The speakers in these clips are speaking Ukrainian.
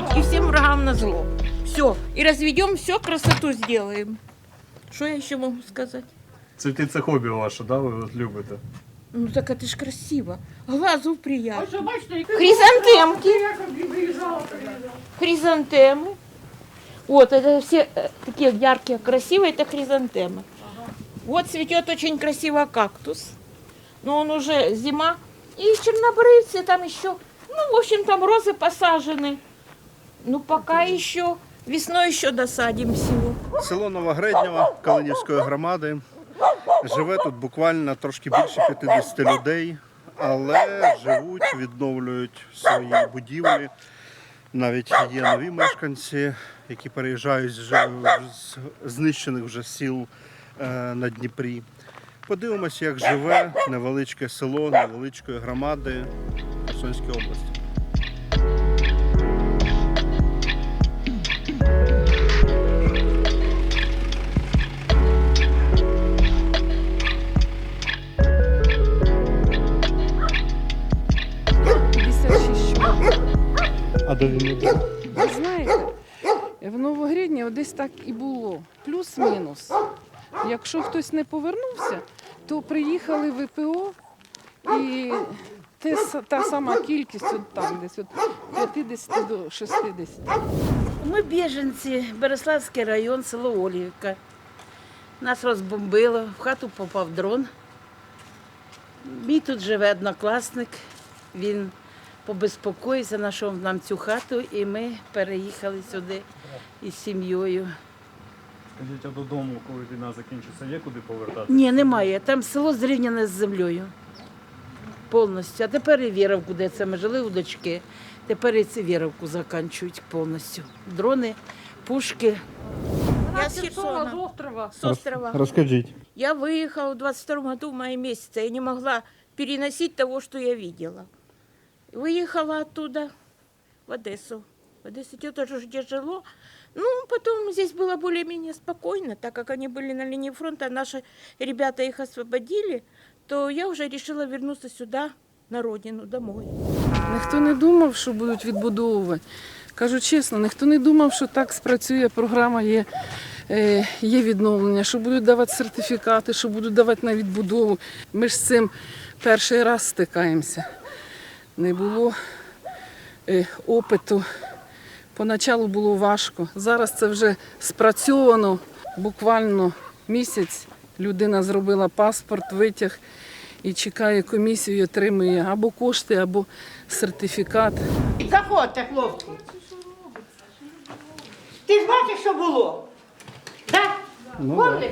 жить и всем врагам на зло. Все. И разведем все, красоту сделаем. Что я еще могу сказать? Цвіти це хобі ваше, да? Ви от любите? Ну так это ж красиво. Глазу приятно. Хризантемки. Хризантемы. Вот, это все э, такие яркие, красивые, это хризантемы. Вот цветет очень красиво кактус. Но он уже зима. И чернобрывцы там еще. Ну, в общем, там розы посажены. Ну, пока еще. Весной еще досадим всего. Село Новогреднєва Калинівської громади. Живе тут буквально трошки більше 50 людей, але живуть, відновлюють свої будівлі. Навіть є нові мешканці, які переїжджають вже з знищених вже сіл е, на Дніпрі. Подивимося, як живе невеличке село невеличкої громади Херсонської області. В Новогрідні десь так і було. Плюс-мінус. Якщо хтось не повернувся, то приїхали ВПО і те, та сама кількість от там, десь від 50 до 60. Ми біженці, Береславський район, село Олівка. Нас розбомбило, в хату попав дрон. Мій тут живе однокласник. Він побезпокоївся, знайшов нам цю хату, і ми переїхали сюди із сім'єю. Скажіть, а додому, коли війна закінчиться, є куди повертатися? Ні, немає. Там село зрівняне з землею. Повністю. А тепер і Віровку, де це ми жили у дочки. Тепер і цю Віровку закінчують повністю. Дрони, пушки. Я с Херсона. острова. С острова. Розкажіть. Я выехала в 22 году в мае месяце. Я не могла переносить того, что я видела. Выехала оттуда в Одессу. В Одессе тебе тоже ж тяжело. Ну, потом здесь было более-менее спокойно, так как они были на линии фронта, наши ребята их освободили, то я уже решила вернуться сюда, на родину, домой. Ніхто не думав, що будуть відбудовувати. Кажу чесно, ніхто не думав, що так спрацює програма, є, е, є відновлення, що будуть давати сертифікати, що будуть давати на відбудову. Ми ж з цим перший раз стикаємося. Не було е, опиту. Поначалу було важко. Зараз це вже спрацьовано буквально місяць. Людина зробила паспорт, витяг і чекає комісію, і отримує або кошти, або сертифікат. Заходьте, хлопці. Ти ж бачиш, що було? Так? Ну, Помниш?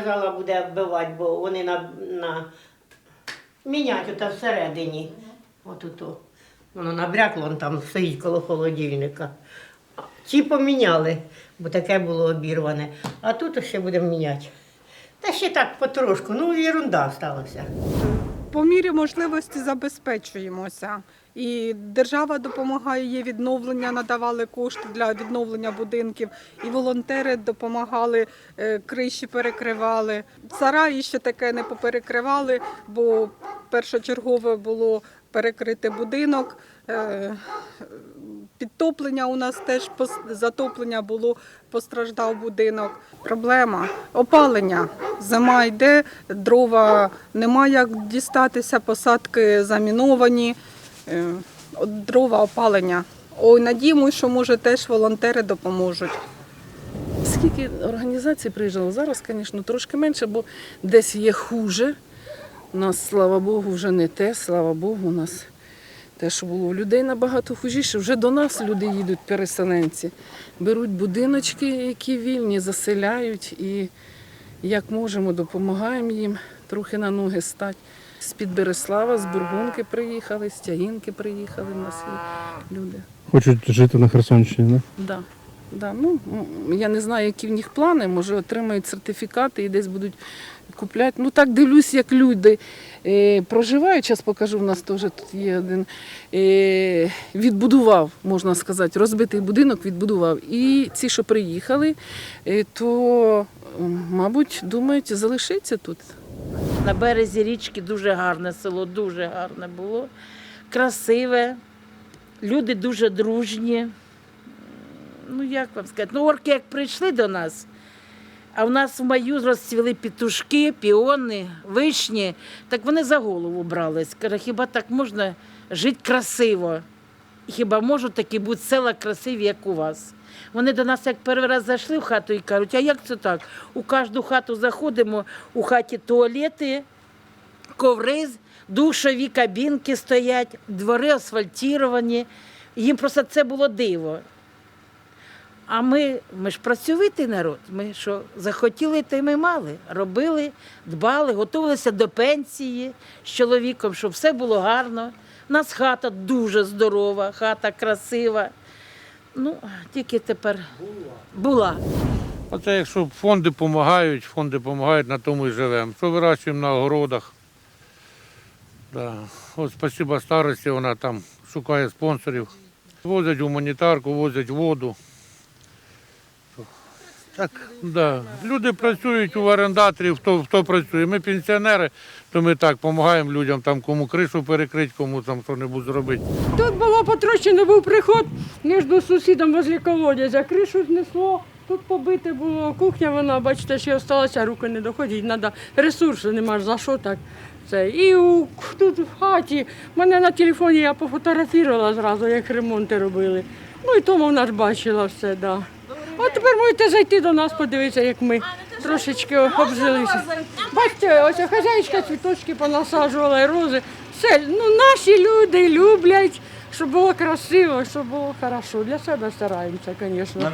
Сказала буде вбивати, бо вони на, на... мінять ота всередині. От ото. Воно набрякло, он там стоїть коло холодильника. Ті поміняли, бо таке було обірване. А тут ще будемо міняти. Та ще так потрошку, ну ерунда сталася. по мірі можливості забезпечуємося. І держава допомагає, є відновлення, надавали кошти для відновлення будинків, і волонтери допомагали, е, криші перекривали. Сараї ще таке не поперекривали, бо першочергове було перекрити будинок. Підтоплення у нас теж затоплення було, постраждав будинок. Проблема опалення. Зима йде, дрова немає як дістатися, посадки заміновані. Е, Дрова опалення. Ой, надіємося, що може теж волонтери допоможуть. Скільки організацій приїжджало? Зараз, звісно, трошки менше, бо десь є хуже. У нас, слава Богу, вже не те, слава Богу, у нас те, що було у людей набагато хужіше. Вже до нас люди їдуть, переселенці, беруть будиночки, які вільні, заселяють і як можемо, допомагаємо їм трохи на ноги стати. З-під Береслава, з Бургунки приїхали, з Тягінки приїхали в нас люди. Хочуть жити на Херсонщині, не? Да. Да. Ну, я не знаю, які в них плани, може отримають сертифікати і десь будуть купляти. Ну так дивлюсь, як люди е, проживають. Зараз покажу, в нас теж тут є один. Е, відбудував, можна сказати, розбитий будинок відбудував. І ці, що приїхали, е, то, мабуть, думають залишитися тут. На березі річки дуже гарне село, дуже гарне було. Красиве, люди дуже дружні. Ну, як вам сказати, ну, орки як прийшли до нас, а в нас в маю розцвіли петушки, піони, вишні, так вони за голову брались. Каже, хіба так можна жити красиво? Хіба можуть такі бути села красиві, як у вас? Вони до нас як перший раз зайшли в хату і кажуть, а як це так? У кожну хату заходимо, у хаті туалети, коври, душові кабінки стоять, двори асфальтовані. Їм просто це було диво. А ми, ми ж працьовитий народ. Ми що захотіли, те ми мали. Робили, дбали, готувалися до пенсії з чоловіком, щоб все було гарно. У нас хата дуже здорова, хата красива. Ну, тільки тепер була. Оце якщо фонди допомагають, фонди допомагають, на тому і живемо. Що вирощуємо на огородах. Да. От спасибо старості, вона там шукає спонсорів. Возять гуманітарку, возять воду. Так, да. Люди працюють у орендаторів, хто, хто працює. Ми пенсіонери, то ми так допомагаємо людям, там кому кришу перекрити, кому там що-небудь зробити. Тут було потрощено, був приход між сусідом возле колодязя. Кришу знесло, тут побите було. Кухня вона, бачите, ще залишилася, руки не доходять. Треба ресурси, нема ж за що так. Це. І у, тут в хаті, мене на телефоні я пофотографувала зразу, як ремонти робили. Ну і тому вона ж бачила все, да. От тепер можете зайти до нас, подивитися, як ми трошечки обжилися. Бачите, ось хазяйська цвіточки понасаджувала, і рози. Все, ну наші люди люблять, щоб було красиво, щоб було хорошо. Для себе стараємося, звісно.